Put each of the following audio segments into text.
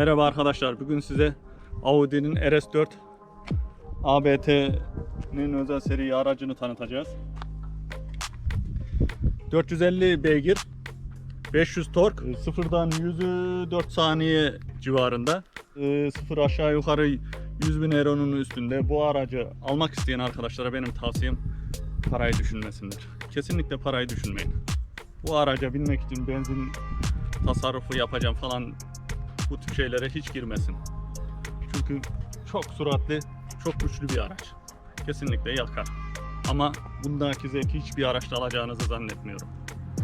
Merhaba arkadaşlar. Bugün size Audi'nin RS4 ABT'nin özel seri aracını tanıtacağız. 450 beygir, 500 tork, e, sıfırdan 100'ü 4 saniye civarında. E, Sıfır aşağı yukarı 100 bin euronun üstünde. Bu aracı almak isteyen arkadaşlara benim tavsiyem parayı düşünmesinler. Kesinlikle parayı düşünmeyin. Bu araca binmek için benzin tasarrufu yapacağım falan bu tür şeylere hiç girmesin. Çünkü çok süratli, çok güçlü bir araç. Kesinlikle yakar. Ama bundaki zevki hiçbir araçta alacağınızı zannetmiyorum.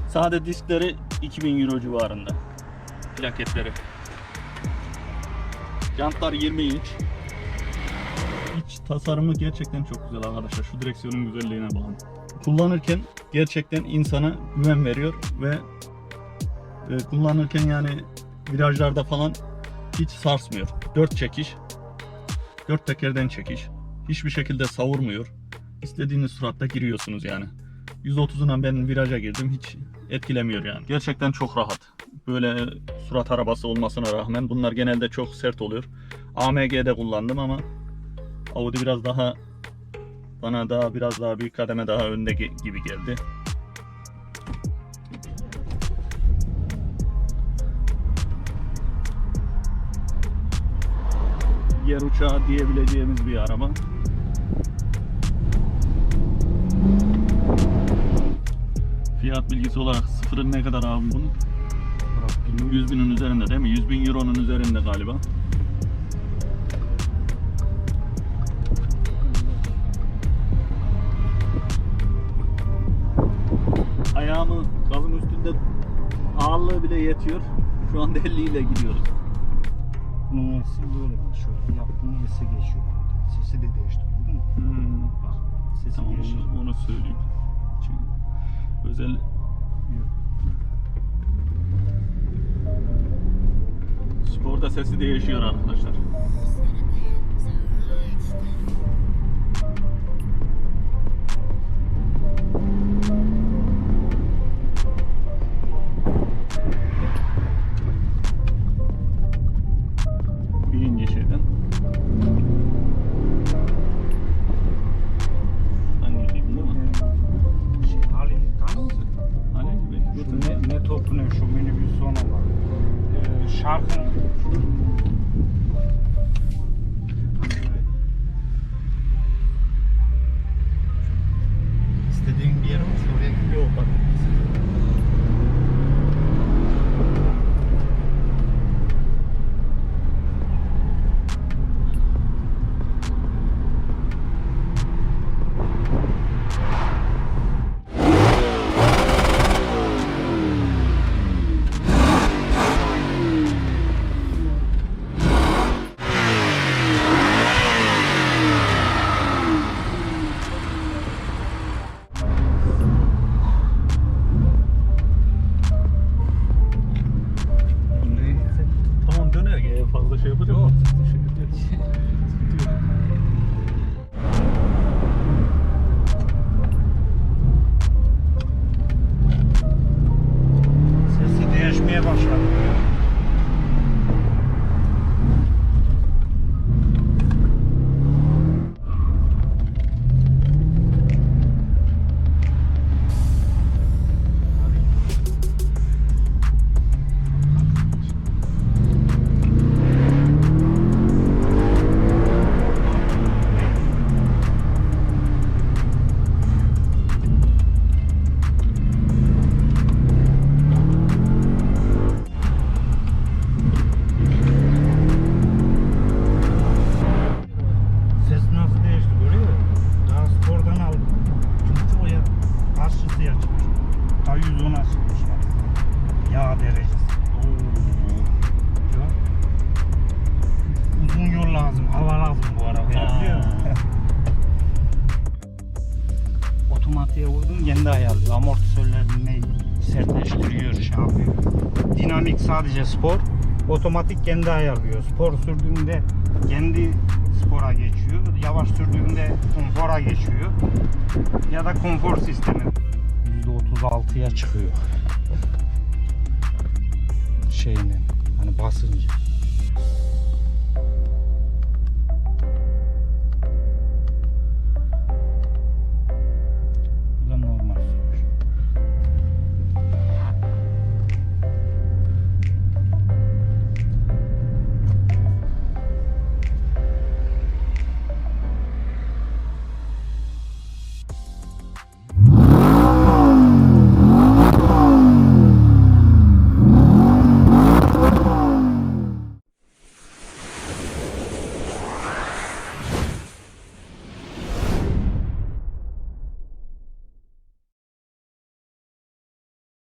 Sade diskleri 2000 euro civarında. Plaketleri. Jantlar 20 inç. İç tasarımı gerçekten çok güzel arkadaşlar. Şu direksiyonun güzelliğine bakın. Kullanırken gerçekten insana güven veriyor ve e, kullanırken yani virajlarda falan hiç sarsmıyor. 4 çekiş, 4 tekerden çekiş. Hiçbir şekilde savurmuyor. İstediğiniz suratta giriyorsunuz yani. 130'una ben viraja girdim hiç etkilemiyor yani. Gerçekten çok rahat. Böyle surat arabası olmasına rağmen bunlar genelde çok sert oluyor. AMG'de kullandım ama Audi biraz daha bana daha biraz daha bir kademe daha önde gibi geldi. Yer uçağı diyebileceğimiz bir araba. Fiyat bilgisi olarak sıfırın ne kadar abi bunun? 100 binin üzerinde değil mi? 100 bin euronun üzerinde galiba. Ayağımı gazın üstünde ağırlığı bile yetiyor. Şu anda 50 ile gidiyoruz. Sesi böyle bak şöyle yaptığında sesi geçiyor. Sesi de değiştiriyor değil mi? Hmm. Bak sesi Tamam geçiyor. onu, onu söyleyeyim. Çünkü özel sporda sesi değişiyor arkadaşlar. Yağ derecesi. Ya. Uzun yol lazım, hava lazım bu arabaya biliyor musun? Otomatiğe vurdum kendi ayarlıyor. Amortisörlerini sertleştiriyor, şey yapıyor. Dinamik sadece spor. Otomatik kendi ayarlıyor. Spor sürdüğünde kendi spora geçiyor. Yavaş sürdüğünde konfora geçiyor. Ya da konfor sistemi. %36'ya çıkıyor. Şeyinin hani basıncı.